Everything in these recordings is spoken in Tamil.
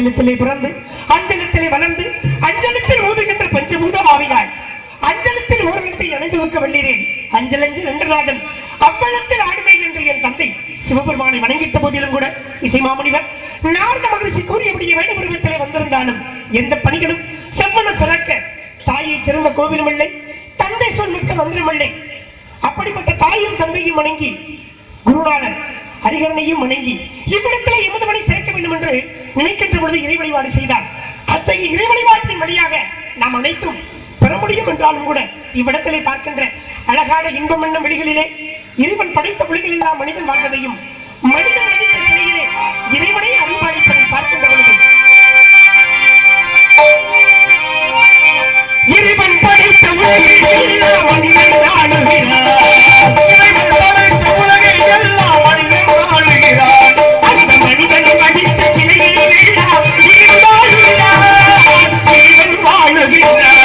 அஞ்சலத்திலே பிறந்து அஞ்சலத்திலே வளர்ந்து அஞ்சலத்தில் ஊதுகின்ற பஞ்சபூத ஆவியாய். அஞ்சலத்தில் ஓரிடத்தை அணைந்து வைக்க வல்லீரேன் அஞ்சல் அஞ்சல் என்றநாதன் அவ்வளத்தில் ஆடுமை என்று என் தந்தை சிவபெருமானை வணங்கிட்ட போதிலும் கூட இசை மாமுனிவர் நாரத மகிழ்ச்சி கூறியபடியே வேட உருவத்திலே வந்திருந்தாலும் எந்த பணிகளும் செவ்வன சிறக்க தாயை சிறந்த கோவிலும் இல்லை தந்தை சொல் மிக்க மந்திரம் இல்லை. அப்படிப்பட்ட தாயும் தந்தையும் வணங்கி குருநாதன் ஹரிகரனையும் வணங்கி இவ்விடத்தில் எமது பணி சேர்க்க வேண்டும் என்று நினைக்கின்ற பொழுது இறை வழிபாடு செய்தார். அத்தகைய இறை வழிபாட்டின் வழியாக நாம் அனைத்தும் பெற முடியும் என்றாலும் கூட இவ்விடத்திலே பார்க்கின்ற அழகான இன்பம் என்னும் வெளிகளிலே இறைவன் படைத்த புலிகள் எல்லாம் மனிதன் வாழ்வதையும் மனிதன் நடித்த சிலையிலே இறைவனை அருள்பாலிப்பதை பார்க்கின்ற பொழுது இறைவன் படைத்த உலகை எல்லாம் மனிதன் வாழுகிறார்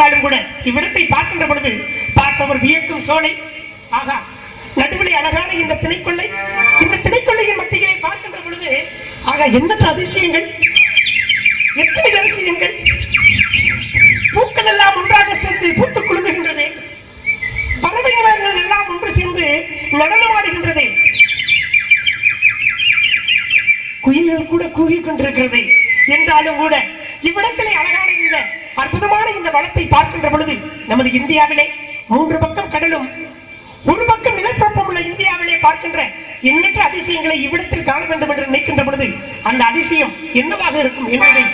என்றாலும் கூட இவ்விடத்தை பார்க்கின்ற பொழுது பார்ப்பவர் வியக்கும் சோலை. ஆகா நடுவிலே அழகான இந்த திணைக்கொள்ளை. இந்த திணைக்கொள்ளையின் மத்தியிலே பார்க்கின்ற பொழுது ஆகா எண்ணற்ற அதிசயங்கள்? எத்தனை அதிசயங்கள் பூக்கள் எல்லாம் ஒன்றாக சேர்ந்து பூத்துக் குலுங்குகின்றதே. பறவைகள் எல்லாம் ஒன்று சேர்ந்து நடனமாடுகின்றதே குயில்கள் கூட கூகிக் கொண்டிருக்கிறது. என்றாலும் கூட இவ்விடத்திலே அழகான இந்த அற்புதமான இந்த வளத்தை பார்க்கின்ற பொழுது நமது இந்தியாவிலே மூன்று பக்கம் கடலும் ஒரு பக்கம் நிலப்பரப்பும் உள்ள இந்தியாவிலே பார்க்கின்ற எண்ணற்ற அதிசயங்களை இவ்விடத்தில் காண வேண்டும் என்று நினைக்கின்ற பொழுது அந்த அதிசயம் என்னவாக இருக்கும் என்பதை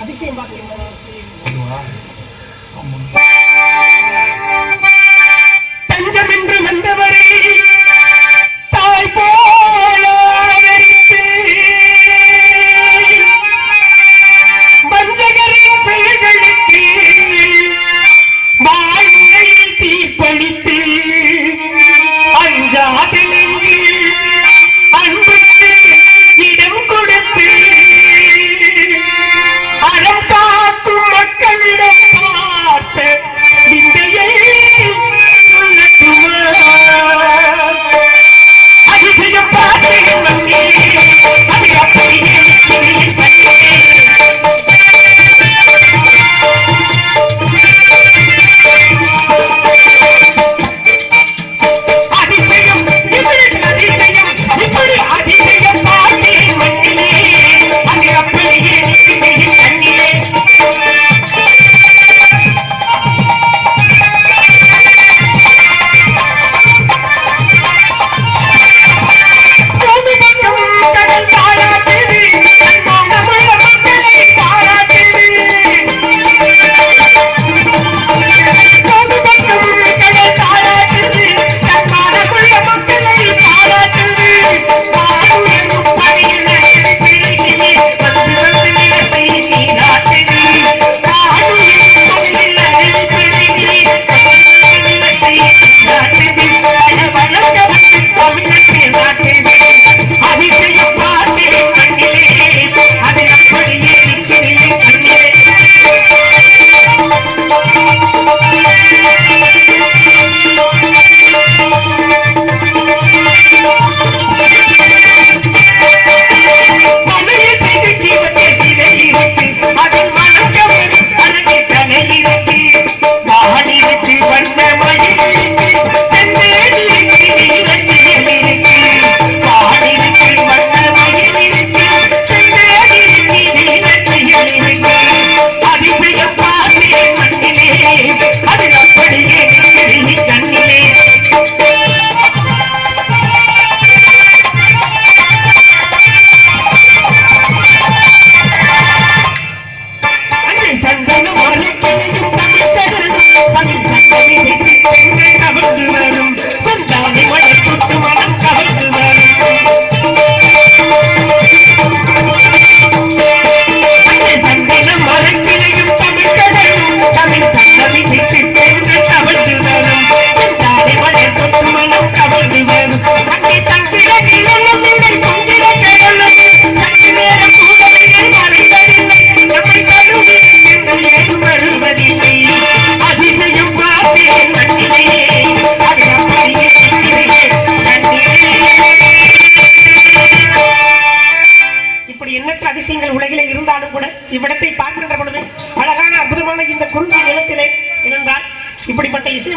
அதிசயம் பார்க்கிறீங்களா? தஞ்சம் என்று வந்தவரே தாய் போல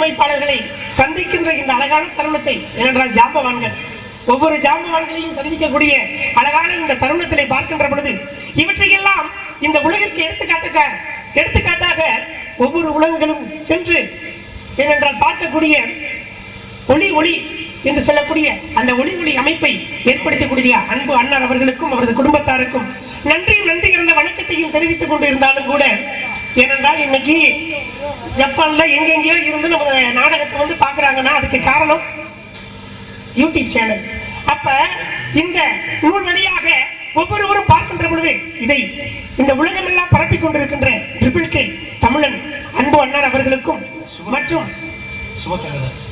இசையமைப்பாளர்களை சந்திக்கின்ற இந்த அழகான தருணத்தை ஏனென்றால் ஜாம்பவான்கள். ஒவ்வொரு ஜாம்பவான்களையும் சந்திக்கக்கூடிய அழகான இந்த தருணத்திலே பார்க்கின்ற பொழுது இவற்றையெல்லாம் இந்த உலகிற்கு எடுத்துக்காட்டுக்க எடுத்துக்காட்டாக ஒவ்வொரு உலகங்களும் சென்று ஏனென்றால் பார்க்கக்கூடிய ஒளி ஒளி என்று சொல்லக்கூடிய அந்த ஒளி ஒளி அமைப்பை ஏற்படுத்தக்கூடிய அன்பு அண்ணன் அவர்களுக்கும் அவரது குடும்பத்தாருக்கும் நன்றியும் நன்றி கிடந்த வணக்கத்தையும் தெரிவித்துக் கொண்டு இருந்தாலும் கூட ஏனென்றால் இன்னைக்கு ஜப்பான்ல எங்கெங்கேயோ இருந்து நம்ம நாடகத்தை வந்து பாக்குறாங்கன்னா அதுக்கு காரணம் யூடியூப் சேனல். அப்ப இந்த நூல் வழியாக ஒவ்வொருவரும் பார்க்கின்ற பொழுது இதை இந்த உலகமெல்லாம் பரப்பிக் கொண்டிருக்கின்ற ட்ரிபிள் கே தமிழன் அன்பு அண்ணன் அவர்களுக்கும் மற்றும்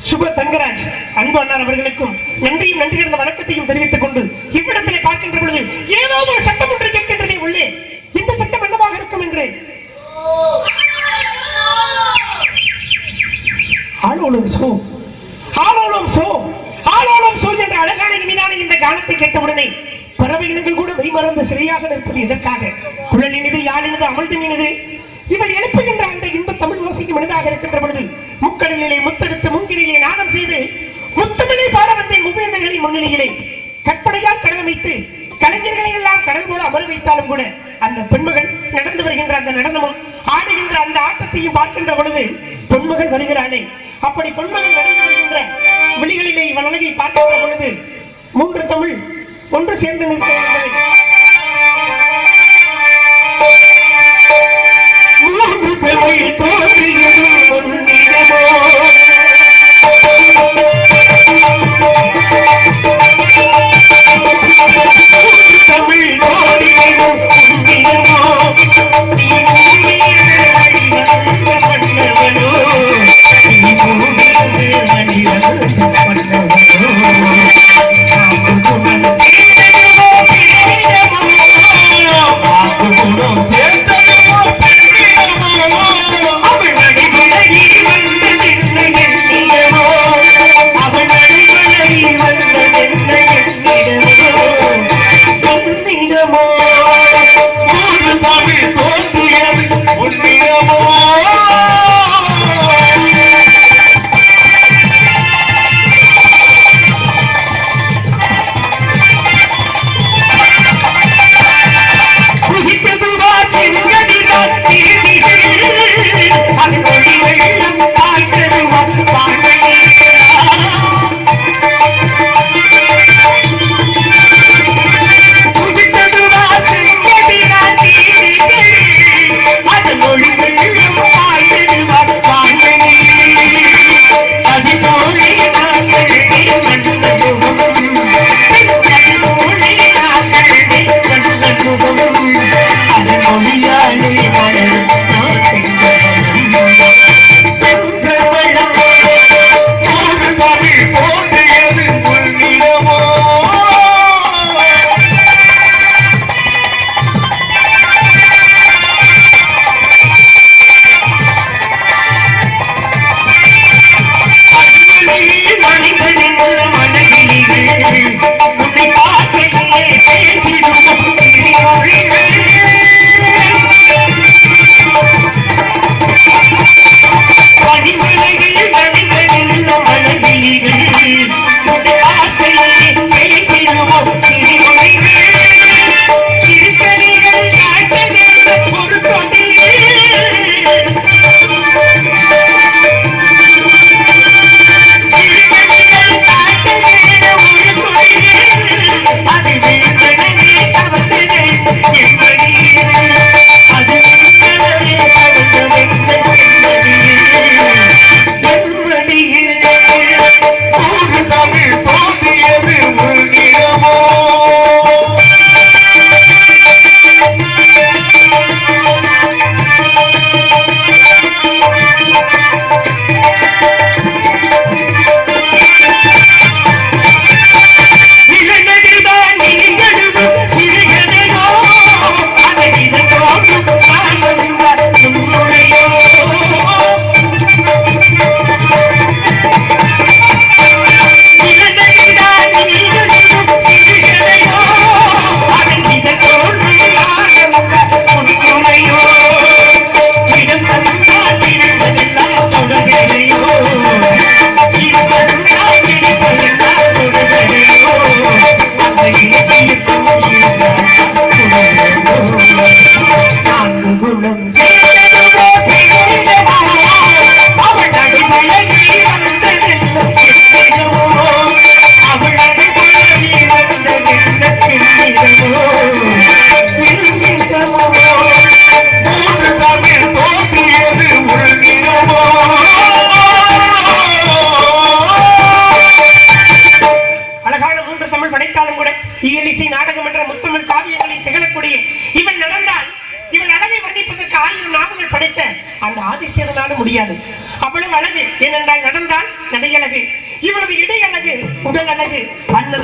சுப தங்கராஜ் அன்பு அண்ணார் அவர்களுக்கும் நன்றியும் நன்றி கிடந்த வணக்கத்தையும் தெரிவித்துக் கொண்டு இவ்விடத்திலே பார்க்கின்ற பொழுது ஏதோ ஒரு சட்டம் ஒன்று கேட்கின்றதே உள்ளே. இந்த சட்டம் என்னவாக இருக்கும் என்று? ஆளோளம் சோ. ஆளோளம் சோ. ஆளோளம் சோ என்ற அழகான இனிமையான இந்த காலத்தை கேட்டவுடனே பறவை இனங்கள் கூட மெய்மறந்து சிறையாக நிற்பது எதற்காக? குழல் இனிது யாழ் இனிது அமிழ்து இனிது. இவள் எழுப்புகின்ற அந்த இன்ப தமிழ் ஓசைக்கு மனிதாக இருக்கின்ற பொழுது முக்கடலிலே முத்தெடுத்து மூங்கிலே நாதம் செய்து முத்தமிழை பாட வந்தேன் உபேந்தர்களின் முன்னிலையிலே கற்பனையால் கடல் வைத்து கலைஞர்களை எல்லாம் கடல் போல அமர வைத்தாலும் கூட அந்த பெண்மகள் நடந்து வருகின்ற அந்த நடனமும் ஆடுகின்ற அந்த ஆட்டத்தையும் பார்க்கின்ற பொழுது பெண்மகள் வருகிறாளே. அப்படி பெண்மகள் நடந்து வருகின்ற விழிகளிலே இவன் அழகை பார்க்கின்ற பொழுது மூன்று தமிழ் ஒன்று சேர்ந்து நிற்கிறது மூன்று தமிழ் தமிழ் நாடினோ புண்ணியமோ நீ மூடியது மணியந்த பண்ணவனோ நீ மூடியது மணியந்த பண்ணவனோ Thank you. உன்னிடமோ Música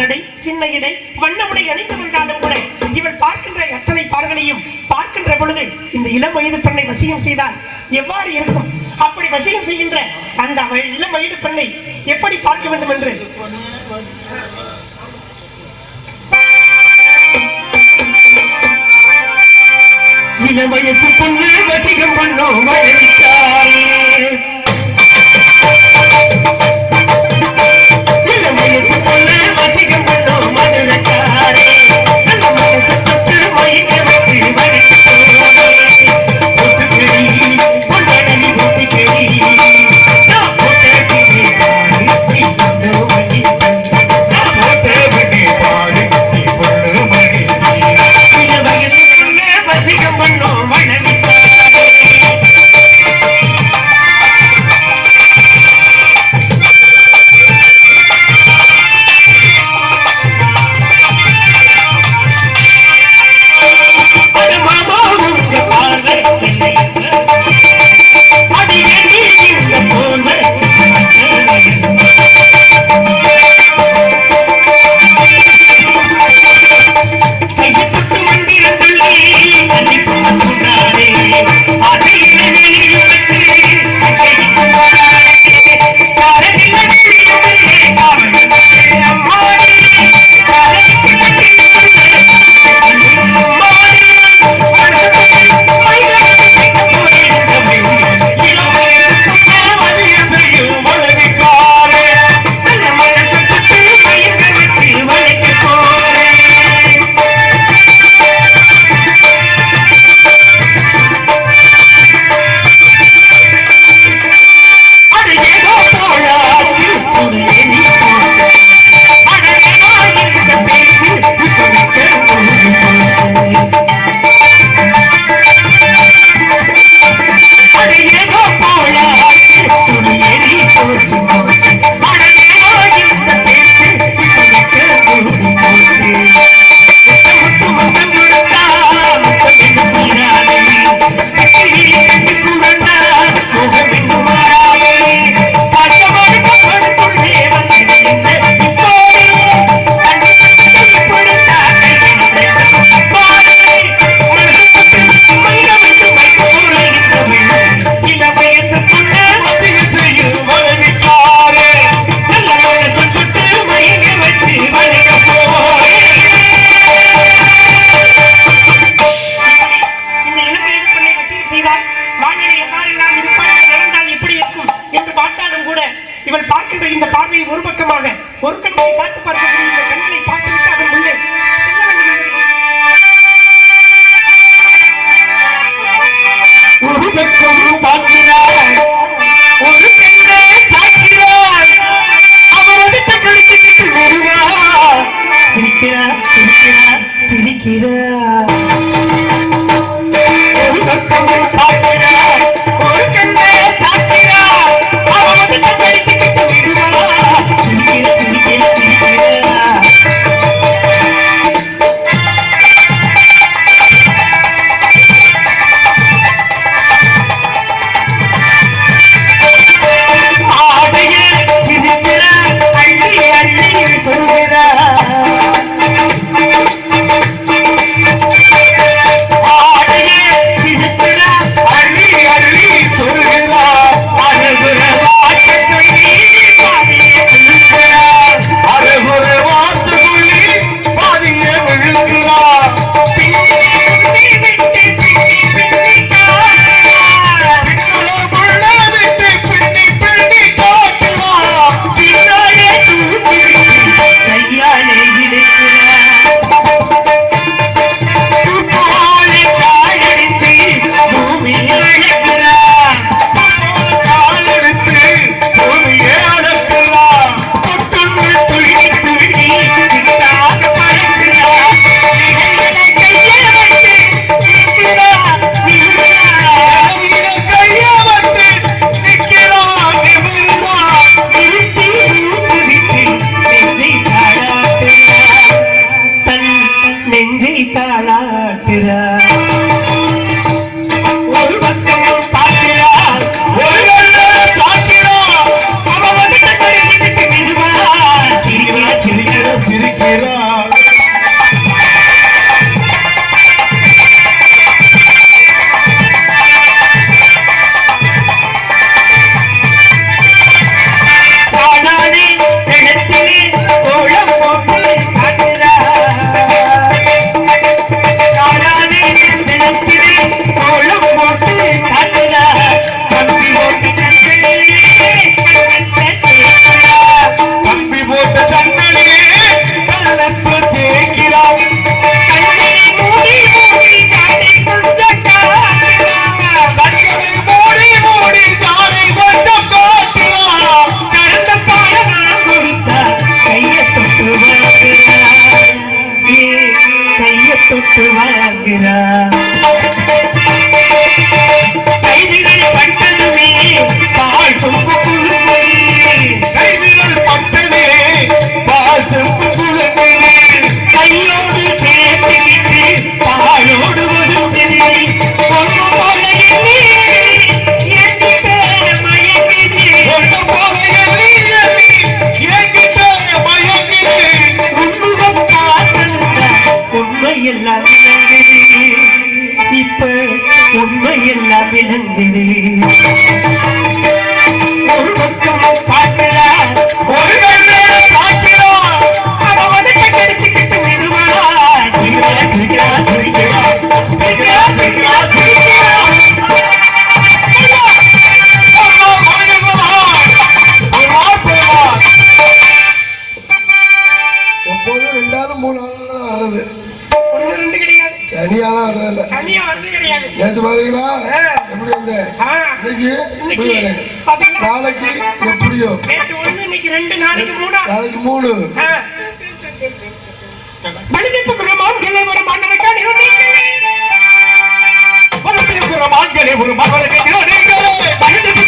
நடை சின்ன இடை வண்ண உடை அணிந்து கூட. இவள் பார்க்கின்ற அத்தனை பார்வையும் பார்க்கின்ற பொழுது இந்த இளம் வயது பெண்ணை வசியம் செய்தால் எவ்வாறு இருக்கும்? அப்படி வசியம் செய்கின்ற அந்த இளம் வயது பெண்ணை எப்படி பார்க்க வேண்டும் என்று? இளம் வயசு பொண்ணு வசிகம் பண்ணோம் வயதித்தாள் I take it away. Thank you. தனியாலாம் தனியா வரது கிடையாது. நேற்று பாத்தீங்களா? எப்படி வந்தேன் இன்னைக்கு நாளைக்கு எப்படியோ? இன்னைக்கு ரெண்டு நாளைக்கு மூணு. நாளைக்கு மூணு. பலிதீப பிரமான் கிளை ஒரு மன்னனுக்கு நிறுவனங்களே பலிதீப பிரமான் கிளை ஒரு மன்னனுக்கு நிறுவனங்களே பலிதீப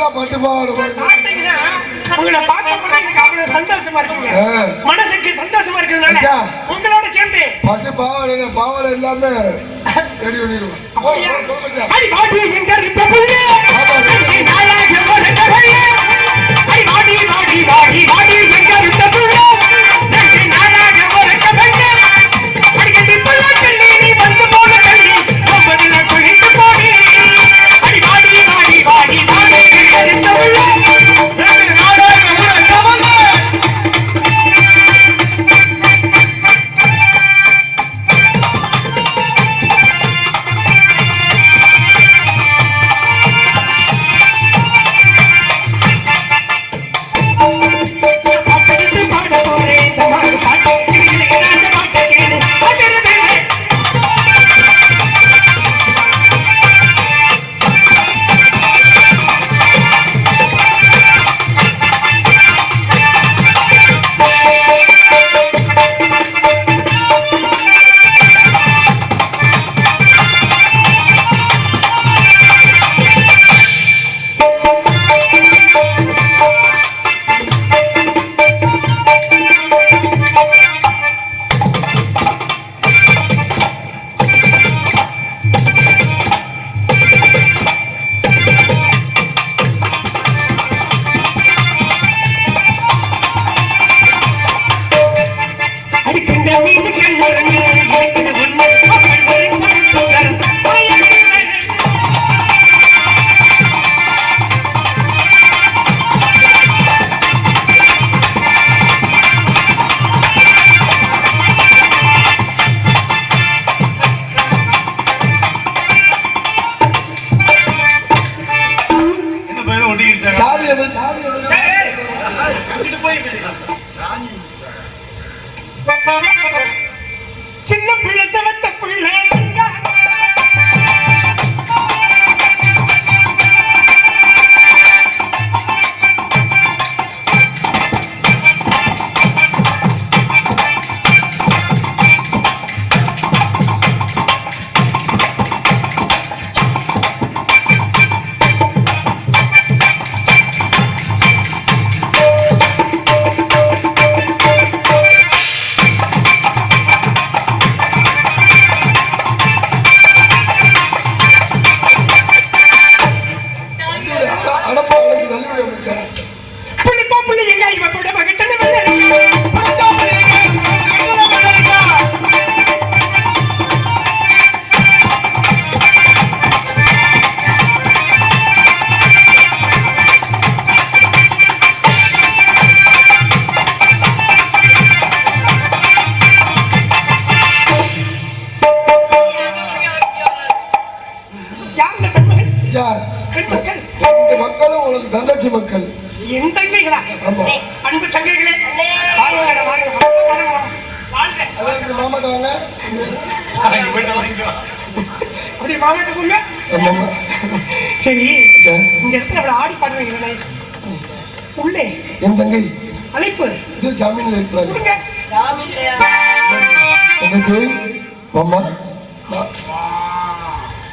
அழகா பட்டு சந்தோஷமா இருக்கு மனசுக்கு சந்தோஷமா இருக்கிறதுனால உங்களோட சேர்ந்து. பட்டு பாவாடை பாவாடை இல்லாம ரெடி பண்ணிடுவோம் அடி